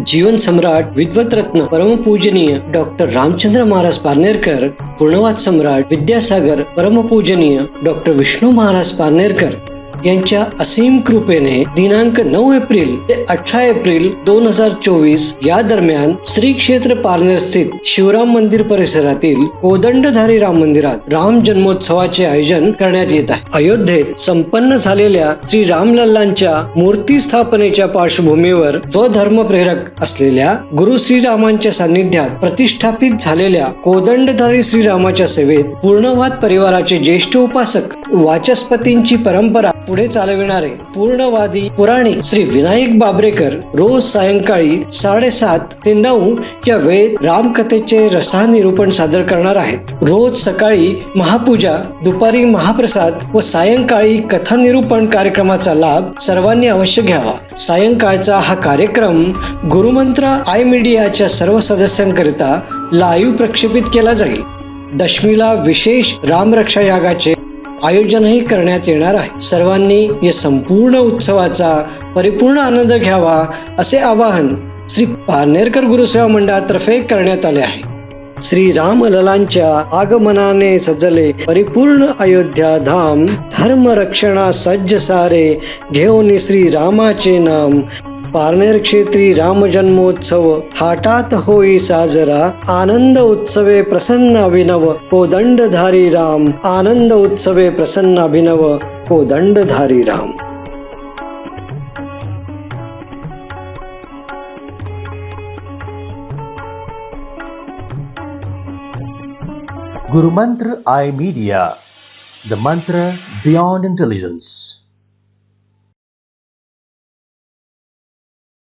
जीवन सम्राट विद्वतरत्न परमपूजनीय डॉक्टर रामचंद्र महाराज पारनेरकर पूर्णवाद सम्राट विद्यासागर परमपूजनीय डॉक्टर विष्णू महाराज पारनेरकर यांच्या असीम कृपेने दिनांक नऊ एप्रिल ते अठरा एप्रिल दोन हजार चोवीस या दरम्यान श्री क्षेत्र पारनेर स्थित शिवराम मंदिर परिसरातील कोदंडधारी राम मंदिरात राम जन्मोत्सवाचे आयोजन करण्यात येत आहे. अयोध्येत संपन्न झालेल्या श्री रामलल्लांच्या मूर्ती स्थापनेच्या पार्श्वभूमीवर स्वधर्म प्रेरक असलेल्या गुरु श्रीरामांच्या सान्निध्यात प्रतिष्ठापित झालेल्या कोदंडधारी श्रीरामाच्या सेवेत पूर्णवाद परिवाराचे ज्येष्ठ उपासक वाचस्पतींची परंपरा पुढे चालविणारे पूर्णवादी पुराणिक श्री विनायक बाबरेकर रोज सायंकाळी साडेसात ते नऊ या वेळेत रामकथेचे रसानिरूपण सादर करणार आहेत. रोज सकाळी महापूजा दुपारी महाप्रसाद व सायंकाळी कथानिरूपण कार्यक्रमाचा लाभ सर्वांनी अवश्य घ्यावा. सायंकाळचा हा कार्यक्रम गुरुमंत्र आय मीडियाच्या सर्व सदस्यांकरिता लाईव्ह प्रक्षेपित केला जाईल. दशमीला विशेष रामरक्षा यागाचे आयोजनही करण्यात येणार आहे. सर्वांनी या संपूर्ण उत्सवाचा परिपूर्ण आनंद घ्यावा असे आवाहन श्री पारनेरकर गुरुसेवा मंडळातर्फे करण्यात आले आहे. श्री रामललांच्या आगमनाने सजले परिपूर्ण अयोध्या धाम धर्म रक्षणा सज्ज सारे घेऊन श्री रामाचे नाम पारनेर क्षेत्री रामजन्मोत्सव हाटात होई साजरा आनंद उत्सवे प्रसन्न अभिनव कोदंडधारी राम आनंद उत्सवे प्रसन्न अभिनव कोदंडधारी Ram Guru Mantra I Media, the mantra beyond intelligence.